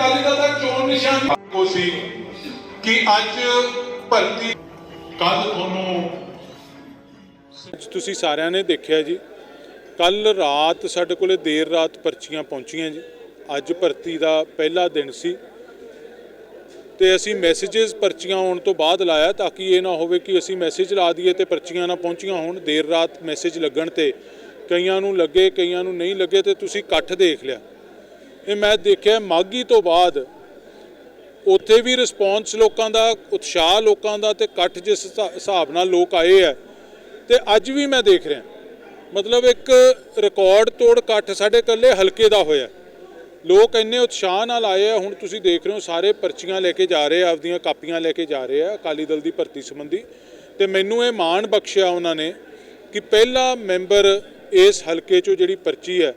ਅਕਾਲੀ ਦਲ ਦਾ ਚੋਣ ਨਿਸ਼ਾਨ ਕੋ ਸੀ ਕਿ ਅੱਜ ਭਰਤੀ ਕੱਲ ਤੁਹਾਨੂੰ ਤੁਸੀਂ ਸਾਰਿਆਂ ਨੇ ਦੇਖਿਆ ਜੀ ਕੱਲ ਰਾਤ ਸਾਡੇ ਕੋਲੇ ਦੇਰ ਰਾਤ ਪਰਚੀਆਂ ਪਹੁੰਚੀਆਂ ਜੀ, ਅੱਜ ਭਰਤੀ ਦਾ ਪਹਿਲਾ ਦਿਨ ਸੀ। ਤੇ ਅਸੀਂ ਮੈਸੇजेस ਪਰਚੀਆਂ ਆਉਣ ਤੋਂ ਬਾਅਦ ਲਾਇਆ ਤਾਂ ਕਿ ਇਹ ਨਾ ਹੋਵੇ ਕਿ ਅਸੀਂ ਮੈਸੇਜ ਲਾ ਦਈਏ ਤੇ ਪਰਚੀਆਂ ਨਾ ਪਹੁੰਚੀਆਂ ਹੋਣ, ਦੇਰ ਰਾਤ ਮੈਸੇਜ ਲੱਗਣ ਤੇ ਕਈਆਂ ਨੂੰ ਲੱਗੇ, ਕਈਆਂ ਨੂੰ ਨਹੀਂ ਲੱਗੇ ਤੇ ਤੁਸੀਂ ਇਕੱਠ ਦੇਖ ਲਿਆ। ਇਹ ਮੈਂ ਦੇਖਿਆ ਮਾਗੀ ਤੋਂ ਬਾਅਦ ਉੱਥੇ ਵੀ ਰਿਸਪੌਂਸ ਲੋਕਾਂ ਦਾ, ਉਤਸ਼ਾਹ ਲੋਕਾਂ ਦਾ ਤੇ ਇਕੱਠ ਜਿਸ ਹਿਸਾਬ ਨਾਲ ਲੋਕ ਆਏ ਆ ਤੇ ਅੱਜ ਵੀ ਮੈਂ ਦੇਖ ਰਿਹਾ। ਮਤਲਬ ਇੱਕ ਰਿਕਾਰਡ ਤੋੜ ਇਕੱਠ ਸਾਡੇ ਇਕੱਲੇ ਹਲਕੇ ਦਾ ਹੋਇਆ। ਲੋਕ ਇੰਨੇ ਉਤਸ਼ਾਹ ਨਾਲ ਆਏ ਆ, ਹੁਣ ਤੁਸੀਂ ਦੇਖ ਰਹੇ ਹੋ ਸਾਰੇ ਪਰਚੀਆਂ ਲੈ ਕੇ ਜਾ ਰਹੇ ਆ, ਆਪਦੀਆਂ ਕਾਪੀਆਂ ਲੈ ਕੇ ਜਾ ਰਹੇ ਆ ਅਕਾਲੀ ਦਲ ਦੀ ਭਰਤੀ ਸੰਬੰਧੀ। ਤੇ ਮੈਨੂੰ ਇਹ ਮਾਣ ਬਖਸ਼ਿਆ ਉਹਨਾਂ ਨੇ ਕਿ ਪਹਿਲਾ ਮੈਂਬਰ ਇਸ ਹਲਕੇ 'ਚੋਂ ਜਿਹੜੀ ਪਰਚੀ ਹੈ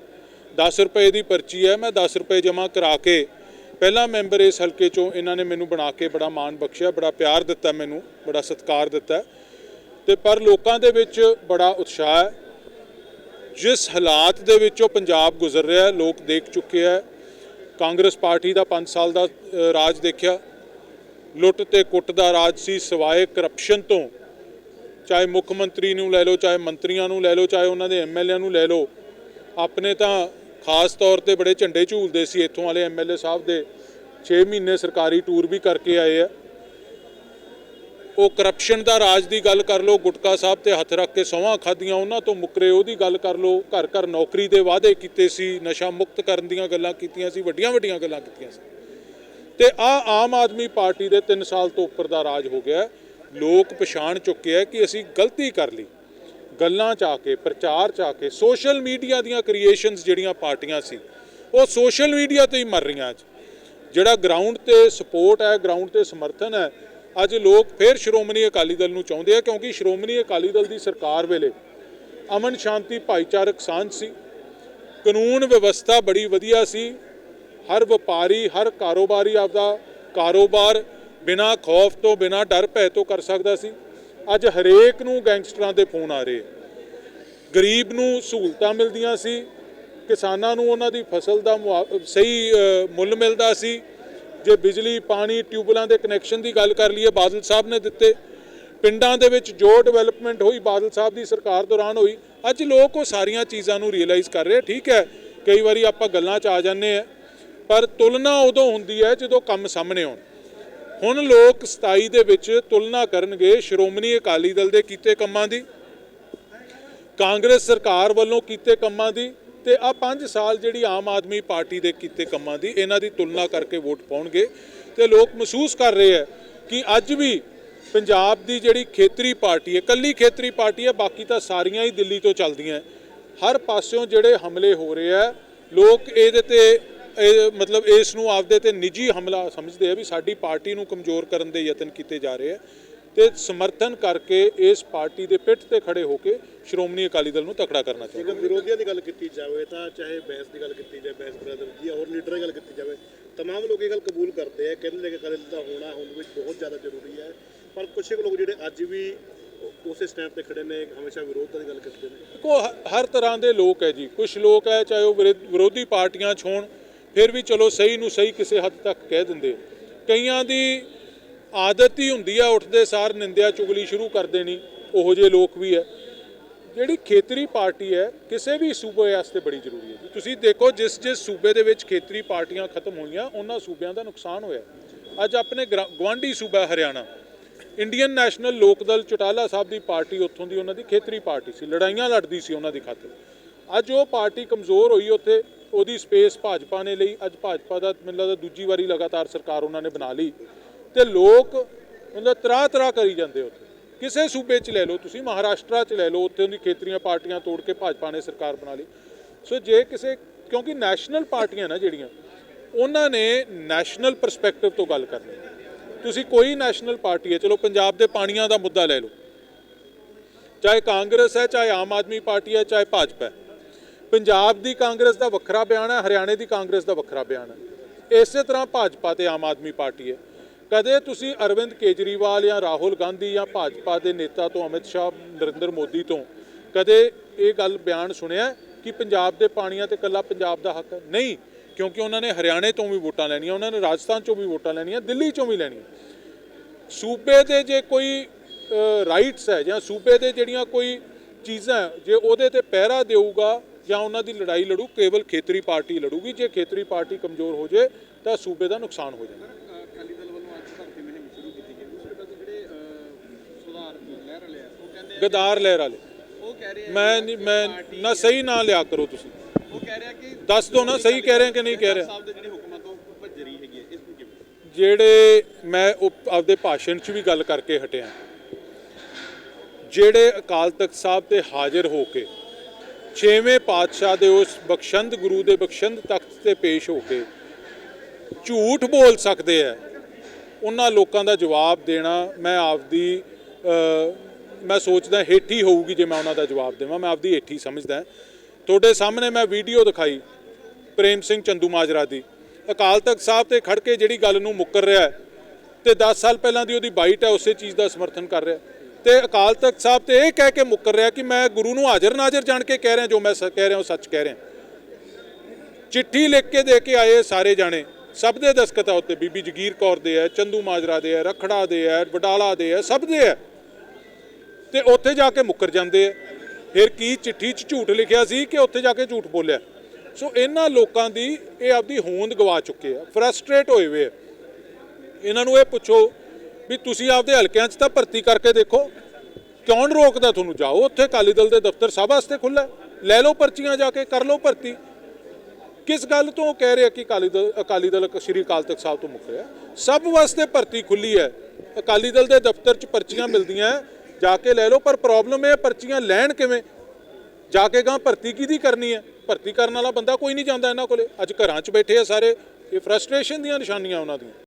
10 ਰੁਪਏ ਦੀ ਪਰਚੀ ਹੈ, ਮੈਂ 10 ਰੁਪਏ ਜਮ੍ਹਾਂ ਕਰਾ ਕੇ ਪਹਿਲਾ ਮੈਂਬਰ ਇਸ ਹਲਕੇ 'ਚੋਂ ਇਹਨਾਂ ਨੇ ਮੈਨੂੰ ਬਣਾ ਕੇ ਬੜਾ ਮਾਣ ਬਖਸ਼ਿਆ, ਬੜਾ ਪਿਆਰ ਦਿੱਤਾ ਮੈਨੂੰ, ਬੜਾ ਸਤਿਕਾਰ ਦਿੱਤਾ। ਤੇ ਪਰ ਲੋਕਾਂ ਦੇ ਵਿੱਚ ਬੜਾ ਉਤਸ਼ਾਹ ਹੈ। ਜਿਸ ਹਾਲਾਤ ਦੇ ਵਿੱਚੋਂ ਪੰਜਾਬ ਗੁਜ਼ਰ ਰਿਹਾ ਲੋਕ ਦੇਖ ਚੁੱਕੇ ਹੈ। ਕਾਂਗਰਸ ਪਾਰਟੀ ਦਾ 5 ਸਾਲ ਦਾ ਰਾਜ ਦੇਖਿਆ। ਲੁੱਟ ਤੇ ਕੁੱਟ ਦਾ ਰਾਜ ਸੀ, ਸਿਵਾਏ ਕਰਪਸ਼ਨ ਤੋਂ। ਚਾਹੇ ਮੁੱਖ ਮੰਤਰੀ ਨੂੰ ਲੈ ਲਓ, ਚਾਹੇ ਮੰਤਰੀਆਂ ਨੂੰ ਲੈ ਲਓ, ਚਾਹੇ ਉਹਨਾਂ ਦੇ ਐਮਐਲਏ ਨੂੰ ਲੈ ਲਓ, ਆਪਣੇ ਤਾਂ ਖਾਸ ਤੌਰ ਤੇ ਬੜੇ ਝੰਡੇ ਝੂਲਦੇ ਸੀ ਇੱਥੋਂ ਵਾਲੇ ਐਮਐਲਏ ਸਾਹਿਬ ਦੇ। 6 ਮਹੀਨੇ ਸਰਕਾਰੀ ਟੂਰ ਵੀ ਕਰਕੇ ਆਏ ਆ। ਉਹ ਕਰਪਸ਼ਨ ਦਾ ਰਾਜ ਦੀ ਗੱਲ ਕਰ ਲਓ, ਗੁਟਕਾ ਸਾਹਿਬ ਤੇ ਹੱਥ ਰੱਖ ਕੇ ਸੌਹਾਂ ਖਾਧੀਆਂ, ਉਹਨਾਂ ਤੋਂ ਮੁਕਰੇ ਉਹਦੀ ਗੱਲ ਕਰ ਲਓ। ਘਰ ਘਰ ਨੌਕਰੀ ਦੇ ਵਾਅਦੇ ਕੀਤੇ ਸੀ, ਨਸ਼ਾ ਮੁਕਤ ਕਰਨ ਦੀਆਂ ਗੱਲਾਂ ਕੀਤੀਆਂ ਸੀ, ਵੱਡੀਆਂ ਵੱਡੀਆਂ ਗੱਲਾਂ ਕੀਤੀਆਂ ਸੀ। ਤੇ ਆ ਆਮ ਆਦਮੀ ਪਾਰਟੀ ਦੇ 3 ਸਾਲ ਤੋਂ ਉੱਪਰ ਦਾ ਰਾਜ ਹੋ ਗਿਆ। ਲੋਕ ਪਛਾਣ ਚੁੱਕੇ ਆ ਕਿ ਅਸੀਂ ਗਲਤੀ ਕਰ ਲਈ। ਗੱਲਾਂ ਚ ਆ ਕੇ, ਪ੍ਰਚਾਰ ਚ ਆ ਕੇ ਸੋਸ਼ਲ ਮੀਡੀਆ ਦੀਆਂ ਕ੍ਰੀਏਸ਼ਨਸ ਜਿਹੜੀਆਂ ਪਾਰਟੀਆਂ ਸੀ, ਉਹ ਸੋਸ਼ਲ ਮੀਡੀਆ ਤੇ ਹੀ ਮਰ ਰਹੀਆਂ ਅੱਜ। ਜਿਹੜਾ ਗਰਾਊਂਡ ਤੇ ਸਪੋਰਟ ਹੈ ਗਰਾਊਂਡ ਤੇ ਸਮਰਥਨ ਹੈ, ਅੱਜ ਲੋਕ ਫਿਰ ਸ਼੍ਰੋਮਣੀ ਅਕਾਲੀ ਦਲ ਨੂੰ ਚਾਹੁੰਦੇ ਆ, ਕਿਉਂਕਿ ਸ਼੍ਰੋਮਣੀ ਅਕਾਲੀ ਦਲ ਦੀ ਸਰਕਾਰ ਵੇਲੇ ਅਮਨ ਸ਼ਾਂਤੀ, ਭਾਈਚਾਰਕ ਸਾਂਝ ਸੀ, ਕਾਨੂੰਨ ਵਿਵਸਥਾ ਬੜੀ ਵਧੀਆ ਸੀ, ਹਰ ਵਪਾਰੀ, ਹਰ ਕਾਰੋਬਾਰੀ ਆਪਦਾ ਕਾਰੋਬਾਰ ਬਿਨਾ ਖੌਫ ਤੋਂ, ਬਿਨਾ ਡਰ ਭੈ ਤੋਂ ਕਰ ਸਕਦਾ ਸੀ। ਅੱਜ ਹਰੇਕ ਨੂੰ ਗੈਂਗਸਟਰਾਂ ਦੇ ਫੋਨ ਆ ਰਹੇ ਗਰੀਬ ਨੂੰ ਸਹੂਲਤਾਂ ਮਿਲਦੀਆਂ ਸੀ, ਕਿਸਾਨਾਂ ਨੂੰ ਉਹਨਾਂ ਦੀ ਫਸਲ ਦਾ ਮੁਆ- ਸਹੀ ਮੁੱਲ ਮਿਲਦਾ ਸੀ। ਜੇ ਬਿਜਲੀ, ਪਾਣੀ ਟਿਊਬਲਾਂ ਦੇ ਕਨੈਕਸ਼ਨ ਦੀ ਗੱਲ ਕਰ ਲਈਏ, ਬਾਦਲ ਸਾਹਿਬ ਨੇ ਦਿੱਤੇ। ਪਿੰਡਾਂ ਦੇ ਵਿੱਚ ਜੋ ਡਿਵੈਲਪਮੈਂਟ ਹੋਈ, ਬਾਦਲ ਸਾਹਿਬ ਦੀ ਸਰਕਾਰ ਦੌਰਾਨ ਹੋਈ, ਅੱਜ ਲੋਕ ਉਹ ਸਾਰੀਆਂ ਚੀਜ਼ਾਂ ਨੂੰ ਰੀਅਲਾਈਜ਼ ਕਰ ਰਹੇ ਠੀਕ ਹੈ, ਕਈ ਵਾਰੀ ਆਪਾਂ ਗੱਲਾਂ 'ਚ ਆ ਜਾਂਦੇ ਆ, ਪਰ ਤੁਲਨਾ ਉਦੋਂ ਹੁੰਦੀ ਹੈ ਜਦੋਂ ਕੰਮ ਸਾਹਮਣੇ ਆਉਣ। ਹੁਣ ਲੋਕ 27 ਦੇ ਵਿੱਚ ਤੁਲਨਾ ਕਰਨਗੇ ਸ਼੍ਰੋਮਣੀ ਅਕਾਲੀ ਦਲ ਦੇ ਕੀਤੇ ਕੰਮਾਂ ਦੀ, ਕਾਂਗਰਸ ਸਰਕਾਰ ਵੱਲੋਂ ਕੀਤੇ ਕੰਮਾਂ ਦੀ ਤੇ ਆ 5 ਸਾਲ ਜਿਹੜੀ ਆਮ ਆਦਮੀ ਪਾਰਟੀ ਦੇ ਕੀਤੇ ਕੰਮਾਂ ਦੀ, ਇਹਨਾਂ ਦੀ ਤੁਲਨਾ ਕਰਕੇ ਵੋਟ ਪਾਉਣਗੇ। ਤੇ ਲੋਕ ਮਹਿਸੂਸ ਕਰ ਰਹੇ ਹੈ ਕਿ ਅੱਜ ਵੀ ਪੰਜਾਬ ਦੀ ਜਿਹੜੀ ਖੇਤਰੀ ਪਾਰਟੀ ਹੈ ਕੱਲੀ ਖੇਤਰੀ ਪਾਰਟੀ ਹੈ, ਬਾਕੀ ਤਾਂ ਸਾਰੀਆਂ ਹੀ ਦਿੱਲੀ ਤੋਂ ਚੱਲਦੀਆਂ ਹਰ ਪਾਸਿਓਂ ਜਿਹੜੇ ਹਮਲੇ ਹੋ ਰਹੇ ਆ ਲੋਕ ਇਹਦੇ ਤੇ ਇਹ ਮਤਲਬ ਇਸ ਨੂੰ ਆਪਦੇ ਤੇ ਨਿੱਜੀ ਹਮਲਾ ਸਮਝਦੇ ਆ ਵੀ ਸਾਡੀ ਪਾਰਟੀ ਨੂੰ ਕਮਜ਼ੋਰ ਕਰਨ ਦੇ ਯਤਨ ਕੀਤੇ ਜਾ ਰਹੇ ਆ। ਤੇ ਸਮਰਥਨ ਕਰਕੇ ਇਸ ਪਾਰਟੀ ਦੇ ਪਿੱਠ ਤੇ ਖੜੇ ਹੋ ਕੇ ਸ਼੍ਰੋਮਣੀ ਅਕਾਲੀ ਦਲ ਨੂੰ ਤਕੜਾ ਕਰਨਾ ਚਾਹੀਦਾ ਜੇਕਰ ਵਿਰੋਧੀਆਂ ਦੀ ਗੱਲ ਕੀਤੀ ਜਾਵੇ ਤਾਂ ਚਾਹੇ ਬੈਂਸ ਦੀ ਗੱਲ ਕੀਤੀ ਜਾਵੇ ਬੈਂਸ ਬ੍ਰਦਰ ਦੀ ਹੋਰ ਲੀਡਰਾਂ ਦੀ ਗੱਲ ਕੀਤੀ ਜਾਵੇ ਤਮਾਮ ਲੋਕ ਇਹ ਗੱਲ ਕਬੂਲ ਕਰਦੇ ਆ ਕਹਿੰਦੇ ਨੇ ਕਿ ਅਕਾਲੀ ਦਾ ਹੋਣਾ ਹੁਣ ਵਿੱਚ ਬਹੁਤ ਜ਼ਿਆਦਾ ਜ਼ਰੂਰੀ ਹੈ। ਪਰ ਕੁਝ ਕੁ ਲੋਕ ਜਿਹੜੇ ਅੱਜ ਵੀ ਉਸੇ ਸਟੈਂਡ ਤੇ ਖੜੇ ਨੇ ਹਮੇਸ਼ਾ ਵਿਰੋਧ ਦੀ ਗੱਲ ਕਰਦੇ ਨੇ। ਹ- ਹਰ ਤਰ੍ਹਾਂ ਦੇ ਲੋਕ ਹੈ ਜੀ। ਕੁਝ ਲੋਕ ਹੈ ਚਾਹੇ ਉਹ ਵਿਰੋ- ਵਿਰੋਧੀ ਪਾਰਟੀਆਂ 'ਚ ਹੋਣ ਫਿਰ ਵੀ ਚਲੋ ਸਹੀ ਨੂੰ ਸਹੀ ਕਿਸੇ ਹੱਦ ਤੱਕ ਕਹਿ ਦਿੰਦੇ। ਕਈਆਂ ਦੀ ਆਦਤ ਹੀ ਹੁੰਦੀ ਆ ਉੱਠਦੇ ਸਾਰ ਨਿੰਦਿਆ ਚੁਗਲੀ ਸ਼ੁਰੂ ਕਰ ਦੇਣੀ, ਉਹੋ ਜਿਹੇ ਲੋਕ ਵੀ ਹੈ ਜਿਹੜੀ ਖੇਤਰੀ ਪਾਰਟੀ ਹੈ, ਕਿਸੇ ਵੀ ਸੂਬੇ ਵਾਸਤੇ ਬੜੀ ਜ਼ਰੂਰੀ ਹੈ ਤੁਸੀਂ ਦੇਖੋ ਜਿਸ ਜਿਸ ਸੂਬੇ ਦੇ ਵਿੱਚ ਖੇਤਰੀ ਪਾਰਟੀਆਂ ਖਤਮ ਹੋਈਆਂ, ਉਹਨਾਂ ਸੂਬਿਆਂ ਦਾ ਨੁਕਸਾਨ ਹੋਇਆ। ਅੱਜ ਆਪਣੇ ਗਰਾ- ਗੁਆਂਢੀ ਸੂਬਾ ਹਰਿਆਣਾ, ਇੰਡੀਅਨ ਨੈਸ਼ਨਲ ਲੋਕ ਦਲ ਚਟਾਲਾ ਸਾਹਿਬ ਦੀ ਪਾਰਟੀ ਉੱਥੋਂ ਦੀ, ਉਹਨਾਂ ਦੀ ਖੇਤਰੀ ਪਾਰਟੀ ਸੀ, ਲੜਾਈਆਂ ਲੜਦੀ ਸੀ ਉਹਨਾਂ ਦੀ ਖਾਤਰ। ਅੱਜ ਉਹ ਪਾਰਟੀ ਕਮਜ਼ੋਰ ਹੋਈ, ਉੱਥੇ ਉਹਦੀ ਸਪੇਸ ਭਾਜਪਾ ਨੇ ਲਈ। ਅੱਜ ਭਾਜਪਾ ਦਾ, ਮੈਨੂੰ ਲੱਗਦਾ ਦੂਜੀ ਵਾਰੀ ਲਗਾਤਾਰ ਸਰਕਾਰ ਉਹਨਾਂ ਨੇ ਬਣਾ ਲਈ। ਤੇ ਲੋਕ ਮਤਲਬ ਤਰਾ ਤਰਾ ਕਰੀ ਜਾਂਦੇ ਉੱਥੇ। ਕਿਸੇ ਸੂਬੇ 'ਚ ਲੈ ਲਓ ਤੁਸੀਂ, ਮਹਾਰਾਸ਼ਟਰ 'ਚ ਲੈ ਲਓ, ਉੱਥੇ ਉਹਦੀ ਖੇਤਰੀਆਂ ਪਾਰਟੀਆਂ ਤੋੜ ਕੇ ਭਾਜਪਾ ਨੇ ਸਰਕਾਰ ਬਣਾ ਲਈ। ਸੋ ਜੇ ਕਿਸੇ, ਕਿਉਂਕਿ ਨੈਸ਼ਨਲ ਪਾਰਟੀਆਂ ਨਾ ਜਿਹੜੀਆਂ, ਉਹਨਾਂ ਨੇ ਨੈਸ਼ਨਲ ਪਰਸਪੈਕਟਿਵ ਤੋਂ ਗੱਲ ਕਰਨੀ। ਤੁਸੀਂ ਕੋਈ ਨੈਸ਼ਨਲ ਪਾਰਟੀ ਹੈ, ਚਲੋ ਪੰਜਾਬ ਦੇ ਪਾਣੀਆਂ ਦਾ ਮੁੱਦਾ ਲੈ ਲਓ। ਚਾਹੇ ਕਾਂਗਰਸ ਹੈ, ਚਾਹੇ ਆਮ ਆਦਮੀ ਪਾਰਟੀ ਹੈ, ਚਾਹੇ ਭਾਜਪਾ ਹੈ। ਪੰਜਾਬ ਦੀ ਕਾਂਗਰਸ ਦਾ ਵੱਖਰਾ ਬਿਆਨ ਹੈ, ਹਰਿਆਣੇ ਦੀ ਕਾਂਗਰਸ ਦਾ ਵੱਖਰਾ ਬਿਆਨ ਹੈ। ਇਸੇ ਤਰ੍ਹਾਂ ਭਾਜਪਾ ਤੇ ਆਮ ਆਦਮੀ ਪਾਰਟੀ ਹੈ। ਕਦੇ ਤੁਸੀਂ ਅਰਵਿੰਦ ਕੇਜਰੀਵਾਲ ਜਾਂ ਰਾਹੁਲ ਗਾਂਧੀ ਜਾਂ ਭਾਜਪਾ ਦੇ ਨੇਤਾ ਤੋਂ, ਅਮਿਤ ਸ਼ਾਹ, ਨਰਿੰਦਰ ਮੋਦੀ ਤੋਂ ਕਦੇ ਇਹ ਗੱਲ ਬਿਆਨ ਸੁਣਿਆ ਕਿ ਪੰਜਾਬ ਦੇ ਪਾਣੀਆਂ ਤੇ ਕੱਲਾ ਪੰਜਾਬ ਦਾ ਹੱਕ ਹੈ? ਨਹੀਂ, ਕਿਉਂਕਿ ਉਹਨਾਂ ਨੇ ਹਰਿਆਣੇ ਤੋਂ ਵੀ ਵੋਟਾਂ ਲੈਣੀਆਂ, ਉਹਨਾਂ ਨੇ ਰਾਜਸਥਾਨ ਚੋਂ ਵੀ ਵੋਟਾਂ ਲੈਣੀਆਂ, ਦਿੱਲੀ ਚੋਂ ਵੀ ਲੈਣੀਆਂ। ਸੂਬੇ ਦੇ ਜੇ ਕੋਈ ਰਾਈਟਸ ਹੈ ਜਾਂ ਸੂਬੇ ਦੇ ਜਿਹੜੀਆਂ ਕੋਈ ਚੀਜ਼ਾਂ ਜੇ ਉਹਦੇ ਤੇ ਪਹਿਰਾ ਦੇਊਗਾ ਜਾਂ ਉਹਨਾਂ ਦੀ ਲੜਾਈ ਲੜੂ ਕੇਵਲ ਖੇਤਰੀ ਪਾਰਟੀ ਲੜੂਗੀ ਜੇ ਖੇਤਰੀ ਪਾਰਟੀ ਕਮਜ਼ੋਰ ਹੋ ਜੇ ਤਾਂ ਸੂਬੇ ਦਾ ਨੁਕਸਾਨ ਹੋ ਜਾਣਾ ਅਕਾਲੀ ਦਲ ਵੱਲੋਂ ਅੱਜ ਭਰਤੀ ਮੁਹਿੰਮ ਸ਼ੁਰੂ ਕੀਤੀ ਗਈ। ਦੂਸਰੇ ਪਾਸੇ ਜਿਹੜੇ ਅਹ, ਸੁਧਾਰ ਲਹਿਰ ਵਾਲੇ ਆ ਉਹ ਕਹਿੰਦੇ ਆ ਗਦਾਰ ਲਹਿਰ ਵਾਲੇ। ਉਹ ਕਹਿ ਰਹੇ ਆ ਮੈਂ ਮੈਂ ਨਾ ਸਹੀ ਨਾ ਲਿਆ ਕਰੋ ਤੁਸੀਂ। ਉਹ ਕਹਿ ਰਿਹਾ ਕਿ ਦੱਸ ਦਿਓ ਨਾ ਸਹੀ ਕਹਿ ਰਹੇ ਕਿ ਨਹੀਂ ਕਹਿ ਰਹੇ। ਸਾਹਿਬ ਦੇ ਜਿਹੜੀ ਹੁਕਮਾਂ ਤੋਂ ਭੱਜ ਰਹੀ ਹੈਗੀ ਇਸ ਨੂੰ ਕਿਵੇਂ? ਜਿਹੜੇ ਮੈਂ ਆਪਦੇ ਭਾਸ਼ਣ 'ਚ ਵੀ ਗੱਲ ਕਰਕੇ ਹਟਿਆ। ਜਿਹੜੇ ਅਕਾਲ ਤਖਤ ਸਾਹਿਬ ਤੇ ਹਾਜ਼ਰ ਹੋ ਕੇ ਛੇਵੇਂ ਪਾਤਸ਼ਾਹ ਦੇ ਉਸ ਬਖਸ਼ੰਦ ਗੁਰੂ ਦੇ ਬਖਸ਼ੰਦ ਤਖਤ ਤੇ ਪੇਸ਼ ਹੋ ਕੇ ਝੂਠ ਬੋਲ ਸਕਦੇ ਆ ਉਹਨਾਂ ਲੋਕਾਂ ਦਾ ਜਵਾਬ ਦੇਣਾ ਮੈਂ ਆਪਦੀ ਮੈਂ ਸੋਚਦਾ ਹੇਠੀ ਹੋਊਗੀ ਜੇ ਮੈਂ ਉਹਨਾਂ ਦਾ ਜਵਾਬ ਦੇਵਾਂ। ਮੈਂ ਆਪਦੀ ਹੇਠੀ ਸਮਝਦਾ ਤੁਹਾਡੇ ਸਾਹਮਣੇ ਮੈਂ ਵੀਡੀਓ ਦਿਖਾਈ ਪ੍ਰੇਮ ਸਿੰਘ ਚੰਦੂ ਮਾਜਰਾ ਦੀ। ਅਕਾਲ ਤਖਤ ਸਾਹਿਬ ਤੇ ਖੜ ਕੇ ਜਿਹੜੀ ਗੱਲ ਨੂੰ ਮੁੱਕਰ ਰਿਹਾ ਹੈ ਤੇ 10 ਸਾਲ ਪਹਿਲਾਂ ਦੀ ਉਹਦੀ ਬਾਈਟ ਹੈ ਉਸੇ ਚੀਜ਼ ਦਾ ਸਮਰਥਨ ਕਰ ਰਿਹਾ। ਤੇ ਅਕਾਲ ਤਖਤ ਸਾਹਿਬ ਤੇ ਇਹ ਕਹਿ ਕੇ ਮੁੱਕਰ ਰਿਹਾ ਕਿ ਮੈਂ ਗੁਰੂ ਨੂੰ ਹਾਜ਼ਰ ਨਾਜ਼ਰ ਜਾਣ ਕੇ ਕਹਿ ਰਿਹਾ, ਜੋ ਮੈਂ ਸ- ਕਹਿ ਰਿਹਾ, ਉਹ ਸੱਚ ਕਹਿ ਰਿਹਾ। ਚਿੱਠੀ ਲਿਖ ਕੇ ਦੇ ਕੇ ਆਏ ਸਾਰੇ ਜਾਣੇ। ਸਭ ਦੇ ਦਸਖਤ ਆ ਉੱਤੇ ਬੀਬੀ ਜਗੀਰ ਕੌਰ ਦੇ ਹੈ, ਚੰਦੂ ਮਾਜਰਾ ਦੇ ਹੈ, ਰਖੜਾ ਦੇ ਹੈ, ਵਡਾਲਾ ਦੇ ਹੈ, ਸਭ ਦੇ ਹੈ। ਤੇ ਉੱਥੇ ਜਾ ਕੇ ਮੁੱਕਰ ਜਾਂਦੇ ਆ ਫਿਰ ਕੀ ਚਿੱਠੀ 'ਚ ਝੂਠ ਲਿਖਿਆ ਸੀ ਕਿ ਉੱਥੇ ਜਾ ਕੇ ਝੂਠ ਬੋਲਿਆ? ਸੋ ਇਹਨਾਂ ਲੋਕਾਂ ਦੀ ਇਹ ਆਪਦੀ ਹੋਂਦ ਗਵਾ ਚੁੱਕੇ ਆ, ਫਰਸਟ੍ਰੇਟ ਹੋਏ ਹੋਏ ਆ। ਇਹਨਾਂ ਨੂੰ ਇਹ ਪੁੱਛੋ ਵੀ ਤੁਸੀਂ ਆਪਦੇ ਹਲਕਿਆਂ 'ਚ ਤਾਂ ਭਰਤੀ ਕਰਕੇ ਦੇਖੋ। ਕੌਣ ਰੋਕਦਾ ਤੁਹਾਨੂੰ? ਜਾਓ ਉੱਥੇ ਅਕਾਲੀ ਦਲ ਦੇ ਦਫ਼ਤਰ ਸਭ ਵਾਸਤੇ ਖੁੱਲ੍ਹਾ ਲੈ ਲਓ ਪਰਚੀਆਂ ਜਾ ਕੇ ਕਰ ਲਓ ਭਰਤੀ। ਕਿਸ ਗੱਲ ਤੋਂ ਕਹਿ ਰਿਹਾ ਕਿ ਅਕਾਲੀ ਦਲ ਅਕਾਲੀ ਦਲ ਸ਼੍ਰੀ ਅਕਾਲ ਤਖਤ ਸਾਹਿਬ ਤੋਂ ਮੁੱਕ ਰਿਹਾ? ਸਭ ਵਾਸਤੇ ਭਰਤੀ ਖੁੱਲੀ ਹੈ। ਅਕਾਲੀ ਦਲ ਦੇ ਦਫ਼ਤਰ 'ਚ ਪਰਚੀਆਂ ਮਿਲਦੀਆਂ ਹੈ, ਜਾ ਕੇ ਲੈ ਲਓ ਪਰ ਪ੍ਰੋਬਲਮ ਇਹ ਪਰਚੀਆਂ ਲੈਣ ਕਿਵੇਂ? ਜਾ ਕੇ ਗਾਂ ਭਰਤੀ ਕਿਹਦੀ ਕਰਨੀ ਹੈ? ਭਰਤੀ ਕਰਨ ਵਾਲਾ ਬੰਦਾ ਕੋਈ ਨਹੀਂ ਜਾਂਦਾ ਇਹਨਾਂ ਕੋਲੇ। ਅੱਜ ਘਰਾਂ 'ਚ ਬੈਠੇ ਆ ਸਾਰੇ। ਇਹ ਫਰਸਟ੍ਰੇਸ਼ਨ ਦੀਆਂ ਨਿਸ਼ਾਨੀਆਂ ਉਹਨਾਂ ਦੀਆਂ।